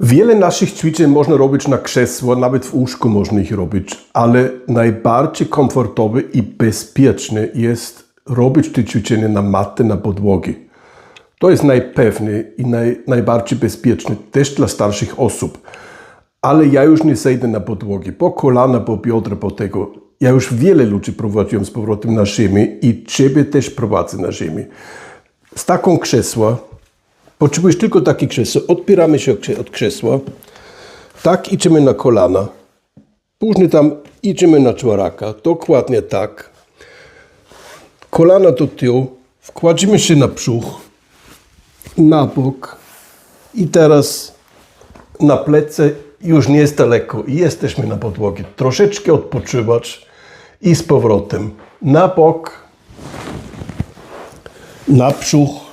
Wiele naszych ćwiczeń można robić na krzesło, nawet w łóżku można ich robić, ale najbardziej komfortowe i bezpieczne jest robić te ćwiczenia na matę, na podłogi. To jest najpewniej i naj, najbardziej bezpieczne też dla starszych osób. Ale ja już nie zejdę na podłogi, po kolana, po biodra, po tego. Ja już wiele ludzi prowadziłem z powrotem na ziemię i Ciebie też prowadzę na ziemię. Z taką krzesła, potrzebujesz tylko takie krzesło, odpieramy się od krze- od krzesła, tak idziemy na kolana, później tam idziemy na czworaka, dokładnie tak. Kolana do tyłu, wkładzimy się na brzuch, na bok. I teraz na plecy. Już nie jest daleko. Jesteśmy na podłogi. Troszeczkę odpoczywać. I z powrotem. Na bok, na brzuch.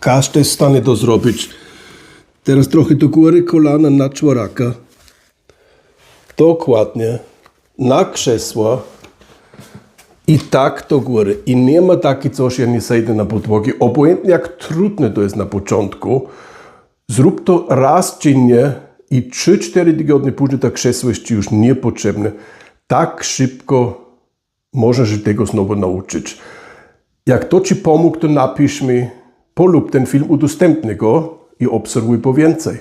Każdy jest w stanie to zrobić. Teraz trochę do góry kolana na czworaka. Dokładnie. Na krzesła. I tak do góry. I nie ma takie coś, ja nie zejdę na podłogi. Obojętnie jak trudne to jest na początku, zrób to raz dziennie i 3-4 tygodnie później to krzesło jest Ci już niepotrzebne. Tak szybko możesz się tego znowu nauczyć. Jak to Ci pomógł, to napisz mi, polub ten film, udostępnij go i obserwuj po więcej.